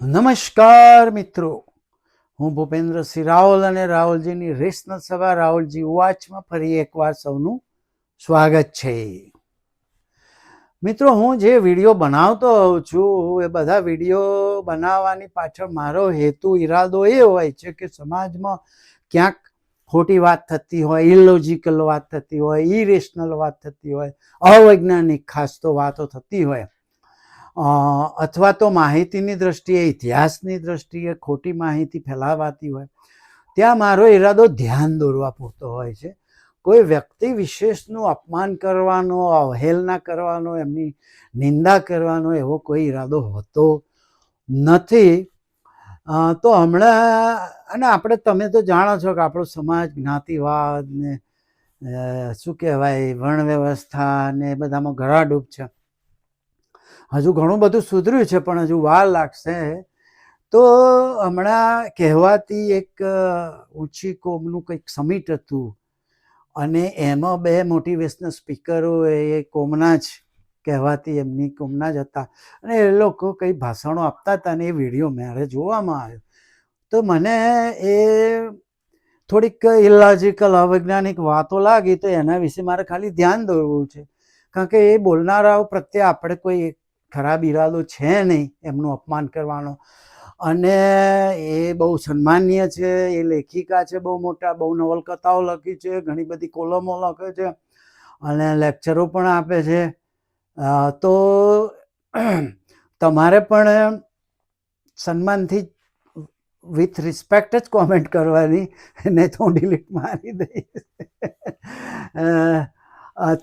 નમસ્કાર મિત્રો. હું ભૂપેન્દ્રસિંહ રાવલ અને રાહુલજીની રેશનલ સભા રાહુલજી વાચમાં ફરી એકવાર સૌનું સ્વાગત છે. મિત્રો, હું જે વીડિયો બનાવતો હોઉં છું એ બધા વીડિયો બનાવવાની પાછળ મારો હેતુ, ઈરાદો એ હોય છે કે સમાજમાં ક્યાંક ખોટી વાત થતી હોય ઇલોજિકલ વાત થતી હોય ઇરેશનલ વાત થતી હોય, અવૈજ્ઞાનિક ખાસ તો વાતો થતી હોય. અથવા તો માહિતીની દ્રષ્ટિએ, ઇતિહાસની દ્રષ્ટિએ ખોટી માહિતી ફેલાવાતી હોય, ત્યાં મારો ઈરાદો ધ્યાન દોરવા પૂરતો હોય છે. કોઈ વ્યક્તિ વિશેષનું અપમાન કરવાનો, અવહેલના કરવાનો, એમની નિંદા કરવાનો એવો કોઈ ઈરાદો હોતો નથી. તો હમણાં, અને આપણે, તમે તો જાણો છો કે આપણો સમાજ જ્ઞાતિવાદ ને શું કહેવાય વર્ણ વ્યવસ્થા ને બધામાં ગળાડૂબ છે. હજુ ઘણું બધું સુધર્યું છે, પણ હજુ વાર લાગશે. તો હમણાં કહેવાતી એક ઊંચી કોમનું કંઈક સમિટ હતું. અને એમાં બે મોટિવેશનલ સ્પીકરો એ કોમના જ, કહેવાતી એમની કોમના જ હતા. અને એ લોકો કંઈ ભાષણો આપતા હતા અને એ વીડિયો મારે જોવામાં આવ્યો. તો મને એ થોડીક ઇલોજિકલ અવૈજ્ઞાનિક વાતો લાગી, તો એના વિશે મારે ખાલી ધ્યાન દોરવું છે. કારણ કે એ બોલનારાઓ પ્રત્યે આપણે કોઈ ખરાબ ઈરાદો છે નહીં એમનું અપમાન કરવાનો. અને એ બહુ સન્માનીય છે, એ લેખિકા છે બહુ મોટા, બહુ નવલકથાઓ લખી છે, ઘણી બધી કોલમો લખે છે અને લેક્ચરો પણ આપે છે. તો તમારે પણ સન્માનથી વિથ રિસ્પેક્ટ જ કોમેન્ટ કરવાની ને તો ડિલીટ મારી દઈશ.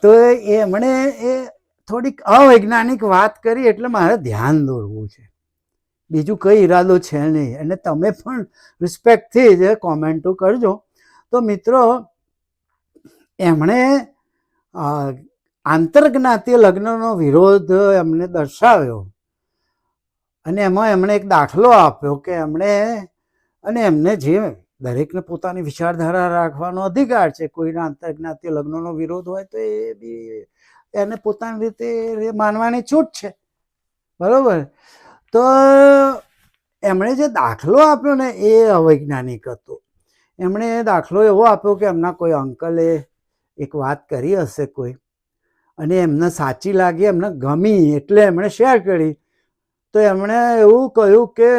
તો એ એમણે એ થોડીક અવૈજ્ઞાનિક વાત કરી એટલે મારે ધ્યાન દોરવું છે. બીજું કઈ ઈરાદો છે નહીં. અને તમે પણ રિસ્પેક્ટથી જ કોમેન્ટો કરજો. તો મિત્રો, એમણે આંતરજ્ઞાતીય લગ્નનો વિરોધ એમને દર્શાવ્યો. અને એમાં એમણે એક દાખલો આપ્યો કે એમણે, અને એમને જે દરેકને પોતાની વિચારધારા રાખવાનો અધિકાર છે, કોઈના આંતરજ્ઞાતીય લગ્નનો વિરોધ હોય તો એ બી એને પોતાની રીતે માનવાની છૂટ છે. બરોબર? તો એમણે જે દાખલો આપ્યો ને એ અવૈજ્ઞાનિક હતો. એમણે દાખલો એવો આપ્યો કે એમના કોઈ અંકલે એક વાત કરી હશે કોઈ અને એમને સાચી લાગી, એમને ગમી એટલે એમણે શેર કરી. તો એમણે એવું કહ્યું કે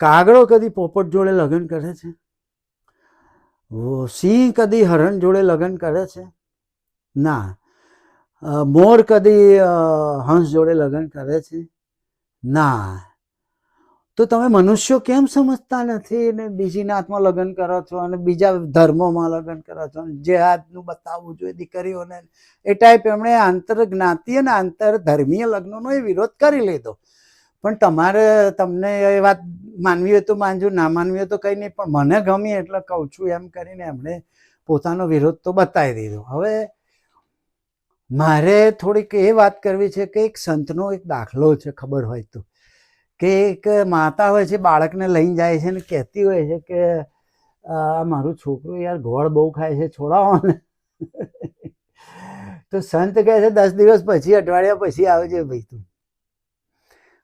કાગડો કદી પોપટ જોડે લગ્ન કરે છે? સિંહ કદી હરણ જોડે લગ્ન કરે છે? ના. મોર કદી હંસ જોડે લગ્ન કરે છે? ના. તો તમે મનુષ્યો કેમ સમજતા નથી ને બીજી નાતમાં લગ્ન કરો છો અને બીજા ધર્મોમાં લગ્ન કરો છો? અને જેહાદનું બતાવવું જોઈએ દીકરીઓને. એ ટાઈપ એમણે આંતર જ્ઞાતિ અને આંતર ધર્મીય લગ્નનો એ વિરોધ કરી લીધો. પણ તમારે તમને એ વાત માનવી હોય તો માનજો, ના માનવી હોય તો કંઈ નહીં. પણ મને ગમી એટલે કહું છું એમ કરીને એમણે પોતાનો વિરોધ તો બતાવી દીધો. હવે મારે થોડીક એ વાત કરવી છે કે એક સંતનો એક દાખલો છે, ખબર હોય તો. કે એક માતા હોય છે, બાળકને લઈને જાય છે ને કહેતી હોય છે કે આ મારું છોકરું યાર ગોળ બહુ ખાય છે, છોડાવો તો સંત કહે છે, દસ દિવસ પછી, અઠવાડિયા પછી આવજે ભાઈ તું.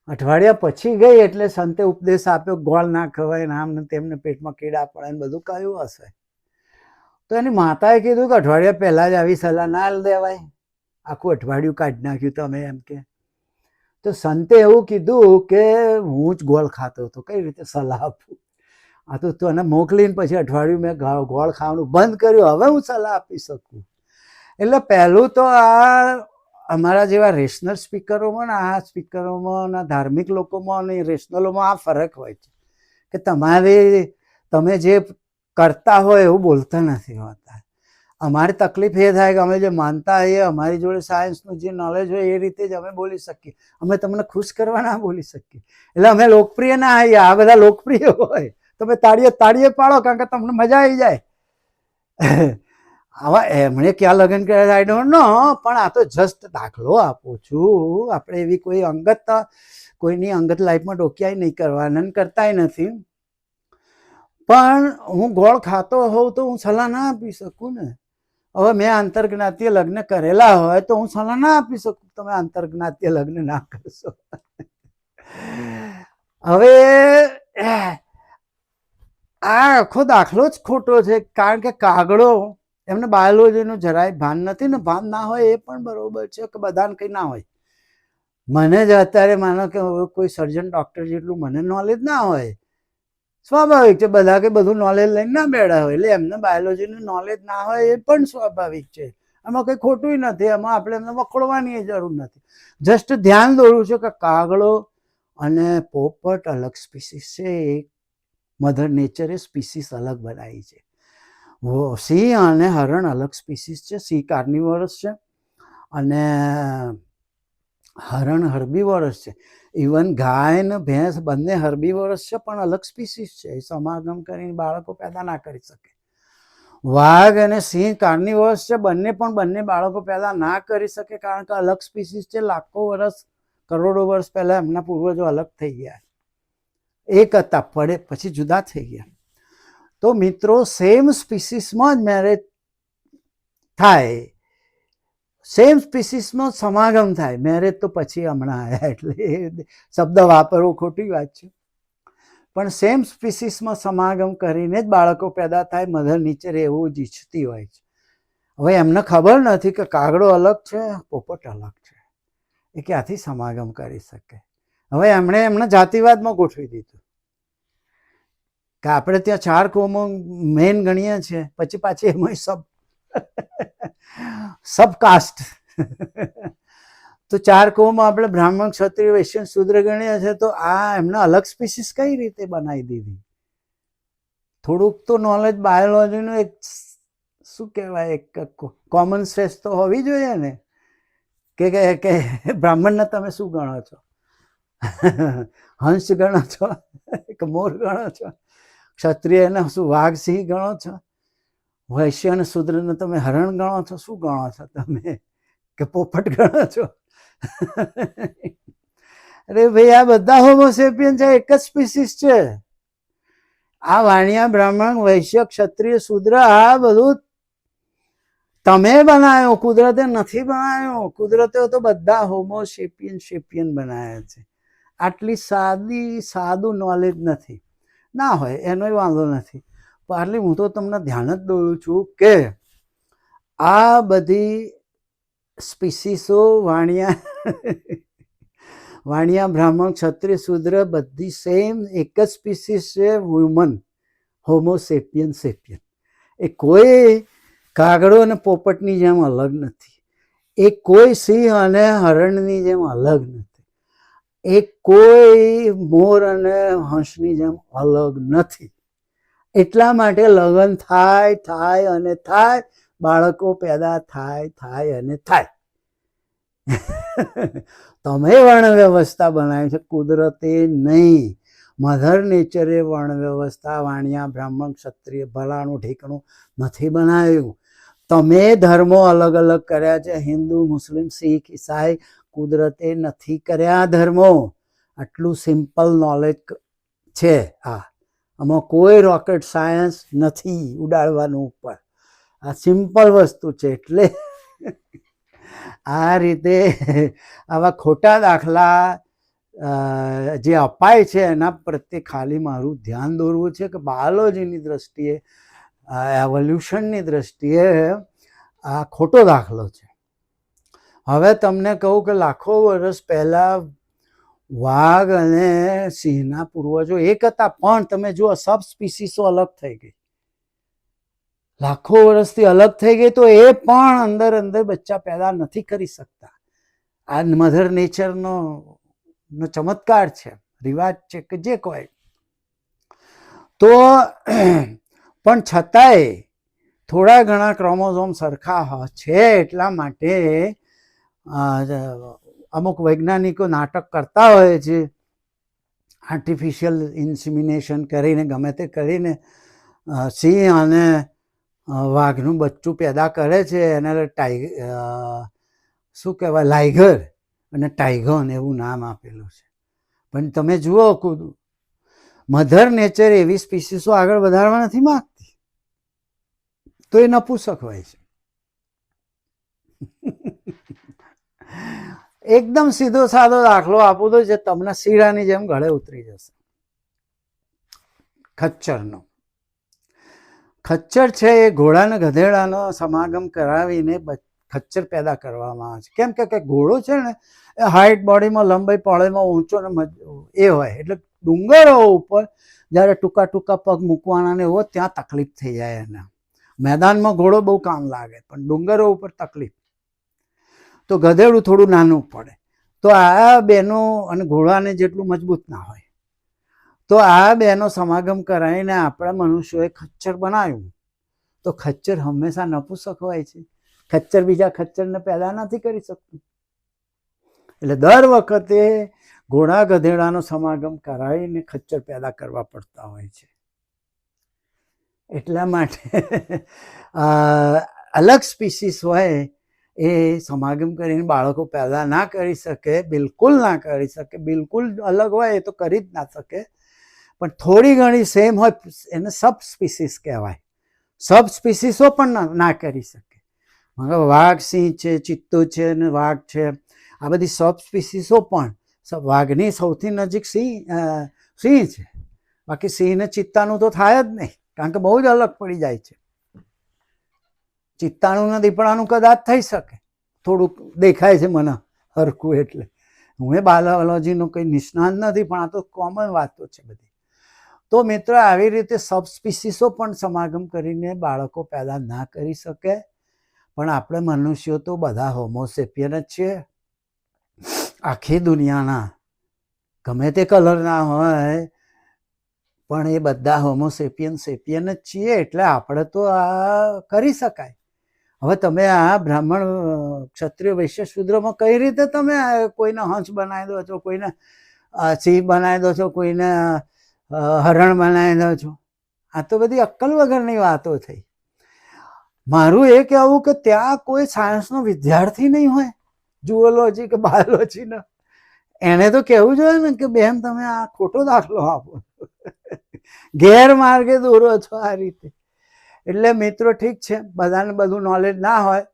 અઠવાડિયા પછી ગઈ એટલે સંતે ઉપદેશ આપ્યો, ગોળ ના ખવાય ને આમ ને તેમને પેટમાં કીડા પડે ને બધું કયું હશે? તો એની માતાએ કીધું કે અઠવાડિયા પહેલાં જ આવી સલાહ ના દેવાય. આખું અઠવાડિયું કાઢી નાખ્યું તમે એમ કે. તો સંતે એવું કીધું કે હું જ ગોળ ખાતો હતો, કઈ રીતે સલાહ આપું? આ તો તને મોકલીને પછી અઠવાડિયું મેં ગોળ ખાવાનું બંધ કર્યું, હવે હું સલાહ આપી શકું. એટલે પહેલું તો આ અમારા જેવા રેશનલ સ્પીકરોમાં ને આ સ્પીકરોમાં ને ધાર્મિક લોકોમાં અને રેશનલોમાં આ ફરક હોય છે. કે તમારે, તમે જે કરતા હોય એવું બોલતા નથી હોતા. અમારી તકલીફ એ થાય કે અમે જે માનતા હોઈએ, અમારી જોડે સાયન્સનું જે નોલેજ હોય એ રીતે જ અમે બોલી શકીએ. અમે તમને ખુશ કરવા ના બોલી શકીએ. એટલે અમે લોકપ્રિય ના આવીએ આ બધા લોકપ્રિય હોય તમે તાળીએ તાળીએ પાડો કારણ કે તમને મજા આવી જાય. આવા એમણે ક્યાં લગ્ન કર્યા આઈ ડોન્ટ નો પણ આ તો જસ્ટ દાખલો આપું છું. આપણે એવી કોઈ અંગત, કોઈની અંગત લાઈફમાં ડોક્યાય નહીં કરવાના કરતાય નથી. પણ હું ગોળ ખાતો હોઉં તો હું સલાહ ના આપી શકું ને. હવે મેં આંતરજ્ઞાતીય લગ્ન કરેલા હોય તો હું સલાહ ના આપી શકું તમે આંતરજ્ઞાતીય લગ્ન ના કરશો. હવે, આ આખો દાખલો જ ખોટો છે કારણ કે કાગડો એમને બાયોલોજીનું જરાય ભાન નથી ને ભાન ના હોય એ પણ બરોબર છે કે બધાને કંઈ ના હોય. મને જ અત્યારે માનો કે કોઈ સર્જન ડૉક્ટર જેટલું મને નોલેજ ના હોય સ્વાભાવિક છે, બધા કે બધું નોલેજ લઈને ના બેઠા હોય. એટલે એમને બાયોલોજીનું નોલેજ ના હોય એ પણ સ્વાભાવિક છે. એમાં કંઈ ખોટું નથી એમાં આપણે એમને વખોડવાની જરૂર નથી. જસ્ટ ધ્યાન દોરું છું કે કાગડો અને પોપટ અલગ સ્પીસીસ છે, એક મધર નેચરે સ્પીસીસ અલગ બનાવી છે. સિંહ અને હરણ અલગ સ્પીસીસ છે, સિંહ કાર્નિવરસ છે અને હરણ હર્બીવરસ છે. ઇવન ગાય ને ભેંસ બંને હર્બીવરસ છે, પણ અલગ સ્પીસીસ છે. એ સમાગમ કરીને બાળકો પેદા ના કરી શકે. વાઘ અને સિંહ કાર્નિવર્સ છે, બંને પણ બંને બાળકો પેદા ના કરી શકે, કારણ કે અલગ સ્પીસીસ છે. લાખો વર્ષ કરોડો વર્ષ પહેલા એમના પૂર્વજો અલગ થઈ ગયા. એક હતા, પડે પછી જુદા થઈ ગયા. તો મિત્રો સેમ સ્પીસીસમાં જ મેરેજ થાય. સેમ સ્પીસીસમાં સમાગમ થાય. મેરેજ તો પછી હમણાં આવ્યા એટલે શબ્દ વાપરવો ખોટી વાત છે. પણ સેમ સ્પીસીસમાં સમાગમ કરીને જ બાળકો પેદા થાય મધર નીચે એવું જ ઈચ્છતી હોય છે. હવે એમને ખબર નથી કે કાગડો અલગ છે, પોપટ અલગ છે. એ ક્યાંથી સમાગમ કરી શકે? હવે એમણે એમને જાતિવાદમાં ગોઠવી દીધું. કે આપણે ત્યાં ચાર કોમો મેન ગણીએ છીએ, પછી પાછી એમાં સબ. સબ કાસ્ટ તો ચાર કોમાં આપણે બ્રાહ્મણ, ક્ષત્રિય, વૈશ્ય, શુદ્ર ગણીએ છીએ તો આ એમને અલગ સ્પીસીસ કઈ રીતે બનાવી દીધી? થોડુંક તો નોલેજ બાયોલોજીનું એક શું કહેવાય, એક કોમન સેન્સ તો હોવી જોઈએ ને? કે કે બ્રાહ્મણને તમે શું ગણો છો? હંસ ગણો છો? કે મોર ગણો છો? ક્ષત્રિયને શું વાઘ સિંહ ગણો છો? વૈશ્ય અને શુદ્રને તમે હરણ ગણો છો, શું ગણો છો? તમે કે પોપટ ગણો છો? અરે ભાઈ, આ બધા હોમોસેપિયન છે, એક જ સ્પીસીસ છે. આ વાણિયા બ્રાહ્મણ, વૈશ્ય, ક્ષત્રિય, શુદ્ર, આ બધું તમે બનાવ્યો કુદરતે નથી બનાવ્યો કુદરતે તો બધા હોમોસેપિયન શેપિયન બનાવ્યા છે. આટલી સાદી, સાદું નોલેજ નથી. ના હોય, એનોય વાંધો નથી. પાર્લી, હું તો તમને ધ્યાન જ દોરું છું કે આ બધી સ્પીસીસો વાણિયા વાણિયા, બ્રાહ્મણ, ક્ષત્રિય, શુદ્ર બધી સેમ એક જ સ્પીસીસ છે હ્યુમન હોમોસેપિયન સેપિયન એ કોઈ કાગડો અને પોપટની જેમ અલગ નથી. એ કોઈ સિંહ અને હરણની જેમ અલગ નથી. એ કોઈ મોર અને હંસની જેમ અલગ નથી. એટલા માટે લગ્ન થાય થાય અને થાય. બાળકો પેદા થાય થાય અને થાય. તમે વર્ણ વ્યવસ્થા બનાવી છે, કુદરતે નહીં. મધર નેચરે વર્ણ વ્યવસ્થા વાણિયા, બ્રાહ્મણ, ક્ષત્રિય ભલાનું ઠીકણું નથી બનાવ્યું. તમે ધર્મો અલગ અલગ કર્યા છે, હિન્દુ, મુસ્લિમ, શીખ, ઈસાઈ, કુદરતે નથી કર્યા ધર્મો. આટલું સિમ્પલ નોલેજ છે આ. આમાં કોઈ રોકેટ સાયન્સ નથી ઉડાડવાનું ઉપર. આ સિમ્પલ વસ્તુ છે એટલે આ રીતે આવા ખોટા દાખલા જે અપાય છે એના પ્રત્યે ખાલી મારું ધ્યાન દોરવું છે કે બાયોલોજીની દ્રષ્ટિએ એવોલ્યુશનની દ્રષ્ટિએ આ ખોટો દાખલો છે. હવે તમને કહું કે લાખો વર્ષ પહેલા વાઘ અને સિંહના પૂર્વજો એક હતા, પણ તમે જુઓ સબ સ્પીસીસો અલગ થઈ ગઈ. લાખો વર્ષથી અલગ થઈ ગઈ તો એ પણ અંદર અંદર બચ્ચા પેદા નથી કરી શકતા. આ મધર નેચરનો નો ચમત્કાર છે, રિવાજ છે કે જે કોઈ. તો, પણ છતાંય થોડા ઘણા ક્રોમોઝોમ સરખા છે એટલા માટે અમુક વૈજ્ઞાનિકો નાટક કરતા હોય છે આર્ટિફિશિયલ ઇન્સિમિનેશન કરીને, ગમે તે કરીને સિંહ અને વાઘનું બચ્ચું પેદા કરે છે, એને ટાઈ શું કહેવાય લાઇગર અને ટાઈગન એવું નામ આપેલું છે. પણ તમે જુઓ મધર નેચર એવી સ્પીસીસો આગળ વધારવા નથી માગતી. તો એ નપુસક હોય છે. એકદમ સીધો સાદો દાખલો આપું તો જે તમને શીરાની જેમ ગળે ઉતરી જશે. ખચ્ચરનો. ખચ્ચર છે એ ઘોડાને ગધેડાનો સમાગમ કરાવીને ખચ્ચર પેદા કરવામાં આવે છે. કેમ કે ઘોડો છે ને, એ હાઈટ બોડીમાં લંબાઈ પહોળાઈમાં ઊંચો ને એ હોય. એટલે ડુંગરો ઉપર જ્યારે ટૂંકા ટૂંકા પગ મૂકવાના ને એવો, ત્યાં તકલીફ થઈ જાય એના. મેદાનમાં ઘોડો બહુ કામ લાગે, પણ ડુંગરો ઉપર તકલીફ. તો ગધેડું થોડું નાનું પડે. તો આ બેનો અને ઘોડાને જેટલું મજબૂત ના હોય. તો આ બેનો સમાગમ કરાવીને આપણા મનુષ્યોએ ખચ્ચર બનાવ્યું. તો ખચ્ચર હંમેશા નપુસક હોય છે. ખચ્ચર બીજા ખચ્ચરને પેદા નથી કરી શકતું. એટલે દર વખતે ઘોડા ગધેડાનો સમાગમ કરાવીને ખચ્ચર પેદા કરવા પડતા હોય છે. એટલા માટે અલગ સ્પીસીસ હોય એ સમાગમ કરીને બાળકો પેદા ના કરી શકે, બિલકુલ ના કરી શકે, બિલકુલ અલગ હોય એ તો કરી જ ના શકે. પણ થોડી ઘણી સેમ હોય, એને સબ સ્પીસીસ કહેવાય. સબ સ્પીસીસો પણ ના- કરી શકે. મગર વાઘ સિંહ છે, ચિત્તો છે અને વાઘ છે. આ બધી સબ સ્પીસીસો પણ વાઘની સૌથી નજીક સિંહ સિંહ છે. બાકી સિંહ ને ચિત્તાનું તો થાય જ નહીં, કારણ કે બહુ જ અલગ પડી જાય છે. ચિત્તાનું ને દીપડાનું કદાચ થઈ શકે. થોડુંક દેખાય છે મને હરખું એટલે. હું એ બાયોલોજીનો કંઈ નિષ્ણાંત નથી, પણ આ તો કોમન વાતો છે બધી. તો મિત્રો, આવી રીતે સબ સ્પીસીસો પણ સમાગમ કરીને બાળકો પેદા ના કરી શકે. પણ આપણે મનુષ્યો તો બધા હોમોસેપિયન જ છીએ. આખી દુનિયાના, ગમે તે કલરના હોય, પણ એ બધા હોમોસેપિયન સેપિયન જ છીએ. એટલે આપણે તો આ કરી શકાય. હવે તમે આ બ્રાહ્મણ ક્ષત્રિય વૈશ્ય શુદ્રમાં કઈ રીતે તમે કોઈને હંસ બનાવી દો છો, કોઈને સિંહ બનાવી દો છો, કોઈને હરણ બનાવી દો છો? આ તો બધી અક્કલ વગરની વાતો થઈ. મારું એ કહેવું કે ત્યાં કોઈ સાયન્સનો વિદ્યાર્થી નહીં હોય જુઓલોજી કે બાયોલોજીનો એને તો કહેવું જોઈએ ને કે બેન તમે આ ખોટો દાખલો આપો. ગેરમાર્ગે દોરો છો આ રીતે. એટલે મિત્રો ઠીક છે, બધાને બધું નોલેજ ના હોય,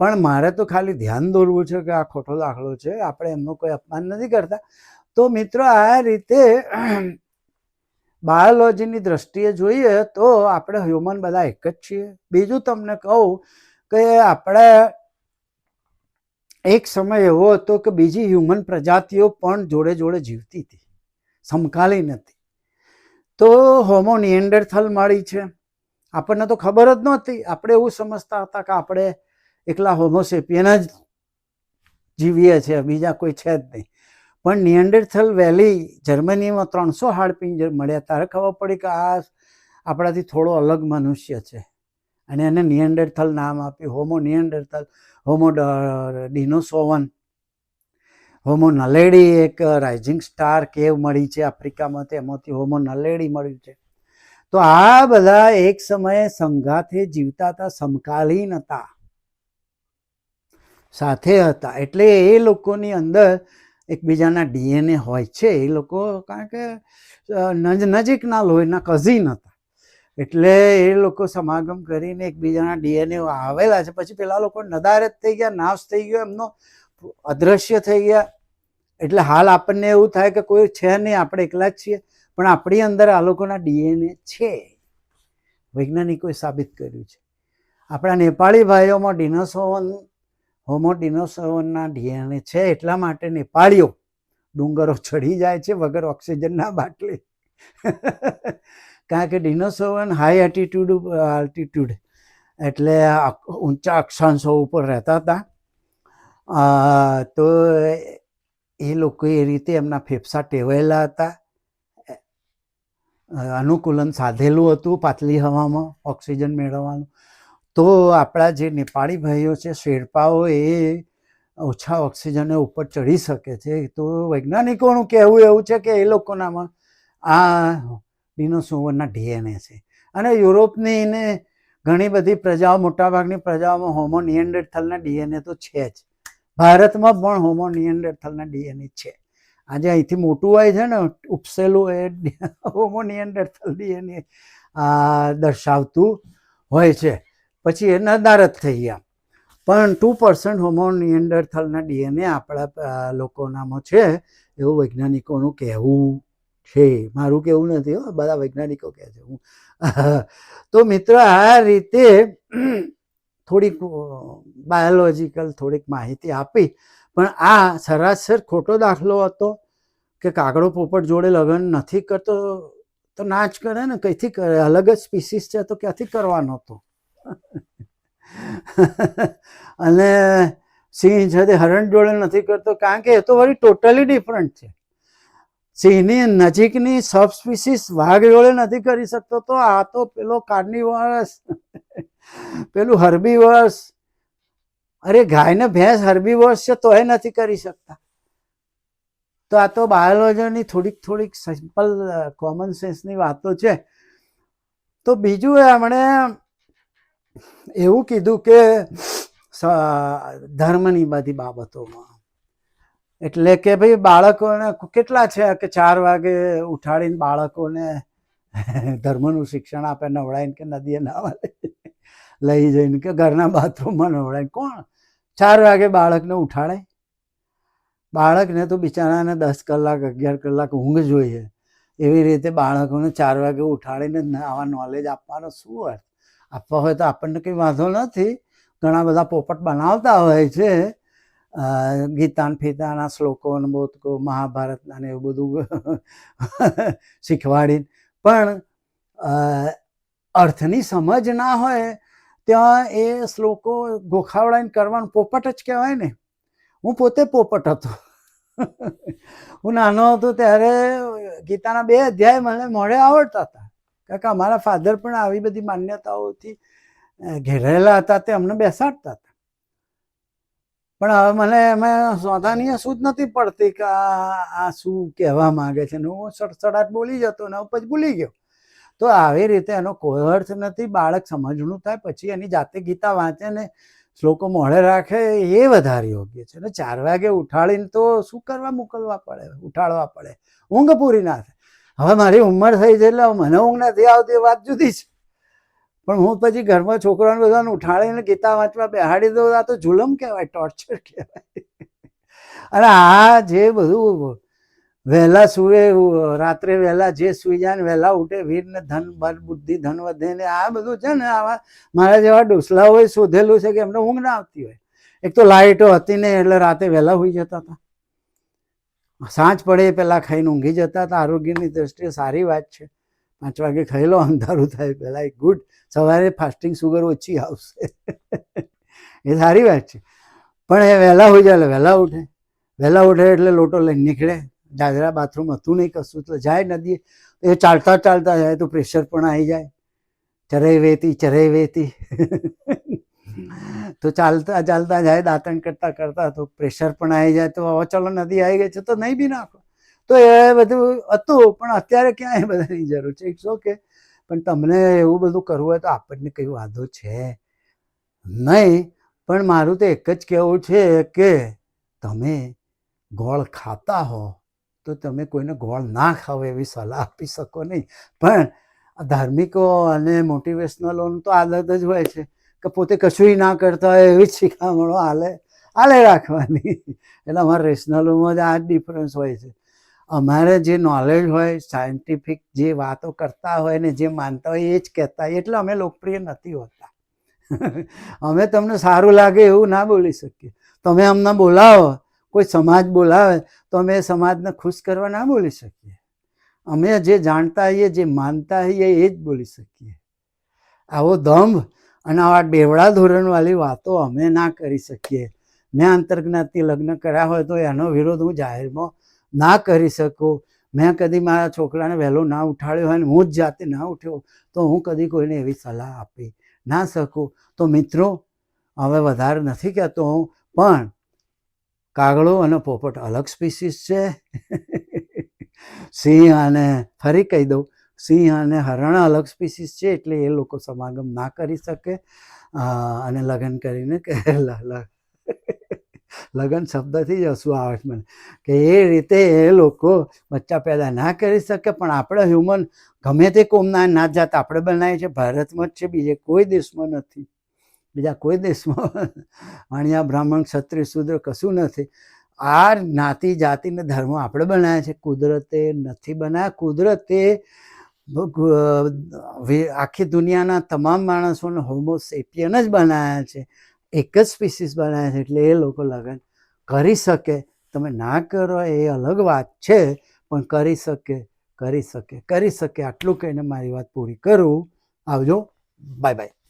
પણ મારે તો ખાલી ધ્યાન દોરવું છે કે આ ખોટો દાખલો છે, આપણે એમનું કોઈ અપમાન નથી કરતા. તો મિત્રો આ રીતે બાયોલોજીની દ્રષ્ટિએ જોઈએ તો આપણે હ્યુમન બધા એક જ છીએ. બીજું તમને કહું કે આપણે એક સમય એવો હતો કે બીજી હ્યુમન પ્રજાતિઓ પણ જોડે જોડે જીવતી હતી સમકાલી નથી તો હોમો નિએન્ડરથલ મળી છે. આપણને તો ખબર જ નહોતી. આપણે એવું સમજતા હતા કે આપણે એકલા હોમોસેપિયન જ જીવીએ છીએ, બીજા કોઈ છે જ નહીં. પણ નિયન્ડરથલ વેલી જર્મનીમાં ત્રણસો હાડપિંજર મળ્યા. ત્યારે ખબર પડી કે આ આપણાથી થોડો અલગ મનુષ્ય છે. અને એને નિયન્ડરથલ નામ આપ્યું. હોમો નિયન્ડરથલ હોમો ડિનોસોવન હોમો નલેડી એક રાઇઝિંગ સ્ટાર કેવ મળી છે આફ્રિકામાં. તેમાંથી હોમો નલેડી મળ્યું છે. તો આ બધા એક સમયે સંઘાથે જીવતા હતા સમકાલીન હતા. સાથે હતા. એટલે એ લોકોની અંદર એકબીજાના ડીએનએ હોય છે. એ લોકો કારણ કે નજીકના લોહીના કઝિન હતા. એટલે એ લોકો સમાગમ કરીને એકબીજાના ડીએનએ આવેલા છે. પછી પેલા લોકો નદારત થઈ ગયા, નાશ થઈ ગયો, એમનો અદ્રશ્ય થઈ ગયા. એટલે હાલ આપણને એવું થાય કે કોઈ છે નહીં. આપણે એકલા જ છીએ. પણ આપણી અંદર આ લોકોના ડીએનએ છે. વૈજ્ઞાનિકોએ સાબિત કર્યું છે. આપણા નેપાળી ભાઈઓમાં ડિનોસોવન, હોમો ડિનોસોવનના ડીએનએ છે. એટલા માટે નેપાળીઓ ડુંગરો ચડી જાય છે વગર ઓક્સિજનના બાટલી. કારણ કે ડિનોસોવન હાઈ એટીટ્યુડ આલ્ટિટ્યુડ એટલે ઊંચા અક્ષાંશો ઉપર રહેતા હતા. તો એ લોકો એ રીતે એમના ફેફસા ટેવાયેલા હતા. અનુકૂલન સાધેલું હતું પાતળી હવામાં ઓક્સિજન મેળવવાનું. તો આપણા જે નેપાળી ભાઈઓ છે, શેરપાઓ એ ઓછા ઓક્સિજને ઉપર ચડી શકે છે. તો વૈજ્ઞાનિકોનું કહેવું એવું છે કે એ લોકોનામાં આ ડિનોસોવરના ડીએનએ છે. અને યુરોપની ને ઘણી બધી પ્રજાઓ, મોટાભાગની પ્રજાઓમાં હોમો નિયન્ડરથલના ડીએનએ તો છે જ. ભારતમાં પણ હોમો નિયન્ડરથલના ડીએનએ છે. આજે અહીંથી મોટું હોય છે ને, ઉપસેલું એ હોમો નિયન્ડરથલ ડીએનએ દર્શાવતું હોય છે. પછી એ નદારત થઈ ગયા. પણ ટુ પર્સન્ટ હોમો નિયન્ડરથલના ડીએનએ આપણા લોકોનામાં છે એવું વૈજ્ઞાનિકોનું કહેવું છે. મારું કહેવું નથી હો, બધા વૈજ્ઞાનિકો કહે છે. હું તો મિત્રો આ રીતે થોડીક બાયોલોજીકલ થોડીક માહિતી આપી પણ આ સરાસર ખોટો દાખલો હતો કે કાગડો પોપટ જોડે લગ્ન નથી કરતો, તો ના જ કરે ને, કઈથી કરે? અલગ જ સ્પીસીસ છે, તો ક્યાંથી કરવાનો હતો અને સિંહ છે તે હરણ જોડે નથી કરતો, કારણ કે એ તો વળી ટોટલી ડિફરન્ટ છે. સિંહની નજીકની સબ સ્પીસીસ વાઘ જોડે નથી કરી શકતો, તો આ તો પેલો કાર્નિવર્સ પેલું હર્બીવર્સ અરે ગાયને ભેંસ હર્બીવર્સ છે તોય નથી કરી શકતા. તો આ તો બાયોલોજીની થોડીક થોડીક સિમ્પલ કોમન સેન્સની વાતો છે. તો બીજું એમણે એવું કીધું કે ધર્મની બધી બાબતોમાં. એટલે કે ભાઈ બાળકોને કેટલા છે કે ચાર વાગે ઉઠાડીને બાળકોને ધર્મનું શિક્ષણ આપે નવડાવીને કે નદીએ નાવા લઈ જઈને કે ઘરના બાથરૂમમાં નવડાવીને કોણ? ચાર વાગે બાળકને ઉઠાડે. બાળકને તો બિચારાને દસ કલાક, અગિયાર કલાક ઊંઘ જોઈએ. એવી રીતે બાળકોને ચાર વાગે ઉઠાડીને આવા નોલેજ આપવાનો શું અર્થ? આપવા હોય તો આપણને કંઈ વાંધો નથી. ઘણા બધા પોપટ બનાવતા હોય છે. ગીતાન ફીતાના શ્લોકો ને બોધકો મહાભારતના ને એવું બધું શીખવાડીને. પણ અર્થની સમજ ના હોય ત્યાં એ શ્લોકો ગોખાવડાઈને કરવાનું પોપટ જ કહેવાય ને. હું પોતે પોપટ હતો. હું નાનો હતો ત્યારે ગીતાના બે અધ્યાય મને મોઢે આવડતા હતા. કારણ કે અમારા ફાધર પણ આવી બધી માન્યતાઓથી ઘેરાયેલા હતા તે અમને બેસાડતા હતા. પણ હવે મને એમાં સોધાની શું જ નથી પડતી કે આ શું કહેવા માંગે છે ને હું સડસડાટ બોલી જતો ને પછી ભૂલી ગયો. તો આવી રીતે એનો કોઈ અર્થ નથી. બાળક સમજણું થાય, પછી એની જાતે ગીતા વાંચે ને શ્લોકો મોઢે રાખે, એ વધારે યોગ્ય છે. ને ચાર વાગે ઉઠાડીને તો શું કરવા મોકલવા પડે? ઉઠાડવા પડે. ઊંઘ પૂરી ના થાય. હવે મારી ઉંમર થઈ છે એટલે મને ઊંઘ નથી આવતી વાત જુદી છે. પણ હું પછી ઘરમાં છોકરાને બધાને ઉઠાડીને ગીતા વાંચવા બેહાડી દઉં, આ તો જુલમ કહેવાય ટોર્ચર કહેવાય. અને આ જે બધું વહેલા સુવે, રાત્રે વહેલા જે સુઈ જાય ને વહેલા ઉઠે, વીર ને ધન, બળ, બુદ્ધિ, ધન વધે ને આ બધું છે ને આવા મારા જેવા ડોસલાઓએ શોધેલું છે કે એમને ઊંઘ ના આવતી હોય. એક તો લાઇટો હતી ને એટલે રાતે વહેલા હોઈ જતા હતા. સાંજ પડે એ પહેલાં ખાઈને ઊંઘી જતા હતા. આરોગ્યની દ્રષ્ટિએ સારી વાત છે. પાંચ વાગે ખાઈ લો અંધારું થાય પહેલાં એક ગુડ. સવારે ફાસ્ટિંગ સુગર ઓછી આવશે. એ સારી વાત છે. પણ એ વહેલા હોઈ જાય એટલે વહેલા ઉઠે. વહેલા ઉઠે એટલે લોટો લઈને નીકળે. જાજરા બાથરૂમ હતું નહીં કશું તો જાય નદી, એ ચાલતા ચાલતા જાય તો પ્રેશર પણ આવી જાય. ચરાઈ વેતી ચરાઈ વેતી તો ચાલતા ચાલતા જાય, દાંતણ કરતા કરતા તો પ્રેશર પણ આવી જાય, તો હવે ચલો નદી આવી ગઈ છે તો નહીં બી નાખો. તો એ બધું હતું, પણ અત્યારે ક્યાં એ બધાની જરૂર છે? ઇટ્સ ઓકે પણ તમને એવું બધું કરવું હોય તો આપણને કંઈ વાંધો છે? નહીં, પણ મારું તો એક જ કહેવું છે કે તમે ગોળ ખાતા હો. તો તમે કોઈને ગોળ ના ખાઓ એવી સલાહ આપી શકો નહીં. પણ ધાર્મિકો અને મોટિવેશનલોનું તો આદત જ હોય છે કે પોતે કશુંય ના કરતા હોય એવી જ શિખામણો હાલે હાલે રાખવાની. એટલે અમારા રેશનલોમાં જ આ ડિફરન્સ હોય છે. અમારે જે નોલેજ હોય સાયન્ટિફિક જે વાતો કરતા હોય ને જે માનતા હોય એ જ કહેતા હોય, એટલે અમે લોકપ્રિય નથી હોતા. અમે તમને સારું લાગે એવું ના બોલી શકીએ. તમે અમને બોલાવો કોઈ સમાજ બોલાવે તો અમે સમાજને ખુશ કરવા ના બોલી શકીએ. અમે જે જાણતા હોઈએ, જે માનતા હોઈએ, એ જ બોલી શકીએ. આવો દંભ અને આવા બેવડા ધોરણવાળી વાતો અમે ના કરી શકીએ. મેં આંતરજ્ઞાતિ લગ્ન કર્યા હોય તો એનો વિરોધ હું જાહેરમાં ના કરી શકું. મેં કદી મારા છોકરાને વહેલો ના ઉઠાડ્યો હોય ને હું જ જાતે ના ઉઠ્યો તો હું કદી કોઈને એવી સલાહ આપી ના શકું. તો મિત્રો, હવે વધારે નથી કહેતો હું, પણ કાગડો અને પોપટ અલગ સ્પીસીસ છે. સિંહ અને ફરી કહી દઉં, સિંહ અને હરણ અલગ સ્પીસીસ છે એટલે એ લોકો સમાગમ ના કરી શકે. અને લગ્ન કરીને કે લગ્ન શબ્દથી જ હસવું આવે છે મને. કે એ રીતે એ લોકો બચ્ચા પેદા ના કરી શકે, પણ આપણે હ્યુમન ગમે તે કોમના ના જાત આપણે બનાવીએ છીએ. ભારતમાં જ છે, બીજે કોઈ દેશમાં નથી. બીજા કોઈ દેશમાં વાણિયા બ્રાહ્મણ, ક્ષત્રિય, શુદ્ર કશું નથી. આ જ્ઞાતિ જાતિને ધર્મ આપણે બનાવ્યા છે. કુદરતે નથી બનાવ્યા. કુદરતે આખી દુનિયાના તમામ માણસોને હોમોસેપિયન જ બનાવ્યા છે. એક જ સ્પીસીસ બનાવ્યા છે. એટલે એ લોકો લગ્ન કરી શકે. તમે ના કરો એ અલગ વાત છે, પણ કરી શકે કરી શકે કરી શકે. આટલું કહીને મારી વાત પૂરી કરું. આવજો. Bye bye